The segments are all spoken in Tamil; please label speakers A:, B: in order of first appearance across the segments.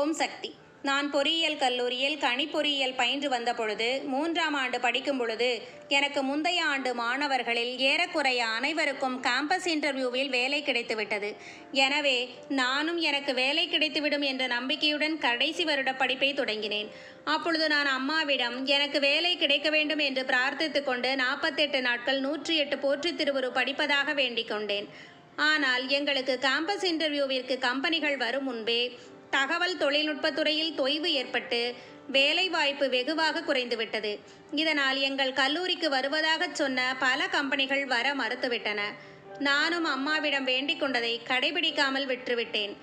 A: ஓம் சக்தி. நான் பொறியியல் கல்லூரியில் கணிப்பொறியியல் பயின்று வந்த பொழுது மூன்றாம் ஆண்டு படிக்கும் பொழுது எனக்கு முந்தைய ஆண்டு மாணவர்களில் ஏறக்குறைய அனைவருக்கும் கேம்பஸ் இன்டர்வியூவில் வேலை கிடைத்துவிட்டது எனவே நானும் எனக்கு வேலை கிடைத்துவிடும் என்ற நம்பிக்கையுடன் கடைசி வருட படிப்பை தொடங்கினேன். அப்பொழுது நான் அம்மாவிடம் எனக்கு வேலை கிடைக்க வேண்டும் என்று பிரார்த்தித்து கொண்டு நாற்பத்தெட்டு நாட்கள் நூற்றி எட்டு போற்றித் திருவுரு படிப்பதாக வேண்டிக் கொண்டேன். ஆனால் எங்களுக்கு கேம்பஸ் இன்டர்வியூவிற்கு கம்பெனிகள் வரும் முன்பே தகவல் தொழில்நுட்பத்துறையில் தொய்வு ஏற்பட்டு வேலைவாய்ப்பு வெகுவாக குறைந்துவிட்டது. இதனால் எங்கள் கல்லூரிக்கு வருவதாகச் சொன்ன பல கம்பெனிகள் வர மறுத்துவிட்டன. நானும் அம்மாவிடம் வேண்டிக் கொண்டதை கடைபிடிக்காமல் விற்றுவிட்டேன்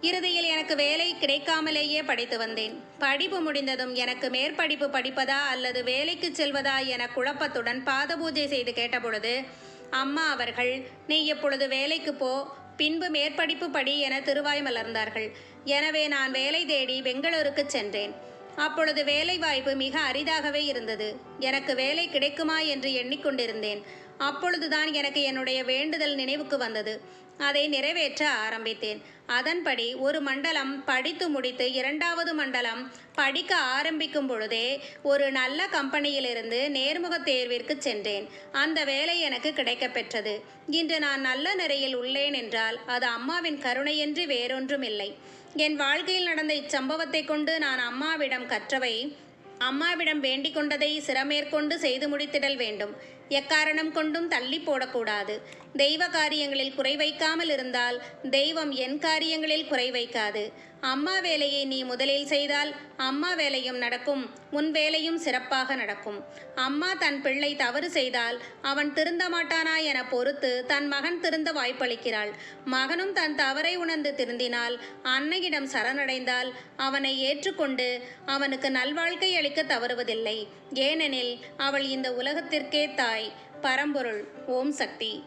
A: இறுதியில் எனக்கு வேலை கிடைக்காமலேயே படித்து வந்தேன். படிப்பு முடிந்ததும் எனக்கு மேற்படிப்பு படிப்பதா அல்லது வேலைக்கு செல்வதா என குழப்பத்துடன் பாத பூஜை செய்து கேட்டபொழுது அம்மா அவர்கள் நீ எப்பொழுது வேலைக்கு போ பின்பு மேற்படிப்பு படி என திருவாய் மலர்ந்தார்கள். எனவே நான் வேலை தேடி பெங்களூருக்கு சென்றேன். அப்பொழுது வேலை வாய்ப்பு மிக அரிதாகவே இருந்தது. எனக்கு வேலை கிடைக்குமா என்று எண்ணிக்கொண்டிருந்தேன். அப்பொழுதுதான் எனக்கு என்னுடைய வேண்டுதல் நினைவுக்கு வந்தது. அதை நிறைவேற்ற ஆரம்பித்தேன். அதன்படி ஒரு மண்டலம் படித்து முடித்து இரண்டாவது மண்டலம் படிக்க ஆரம்பிக்கும் பொழுதே ஒரு நல்ல கம்பெனியிலிருந்து நேர்முகத் தேர்விற்கு சென்றேன். அந்த வேலை எனக்கு கிடைக்கப்பெற்றது இன்று நான் நல்ல நிலையில் உள்ளேன் என்றால் அது அம்மாவின் கருணையின்றி வேறொன்றும் இல்லை என் வாழ்க்கையில் நடந்த இச்சம்பவத்தை கொண்டு நான் அம்மாவிடம் கற்றவை அம்மாவிடம் வேண்டிக் கொண்டதை சிறமேற்கொண்டு செய்து முடித்திடல் வேண்டும். எக்காரணம் கொண்டும் தள்ளி போடக்கூடாது. தெய்வ காரியங்களில் குறை வைக்காமல் இருந்தால் தெய்வம் என் காரியங்களில் குறை வைக்காது. அம்மா வேலையை நீ முதலில் செய்தால் அம்மா வேலையும் நடக்கும் உன் வேலையும் சிறப்பாக நடக்கும். அம்மா தன் பிள்ளை தவறு செய்தால் அவன் திருந்த மாட்டானா என பொறுத்து தன் மகன் திருந்த வாய்ப்பளிக்கிறாள். மகனும் தன் தவறை உணர்ந்து திருந்தினால் அன்னையிடம் சரணடைந்தால் அவனை ஏற்றுக்கொண்டு அவனுக்கு நல்வாழ்க்கை அளிக்க தவறுவதில்லை. ஏனெனில் அவள் இந்த உலகத்திற்கே தாய். பரம்பொருள் ஓம் சக்தி.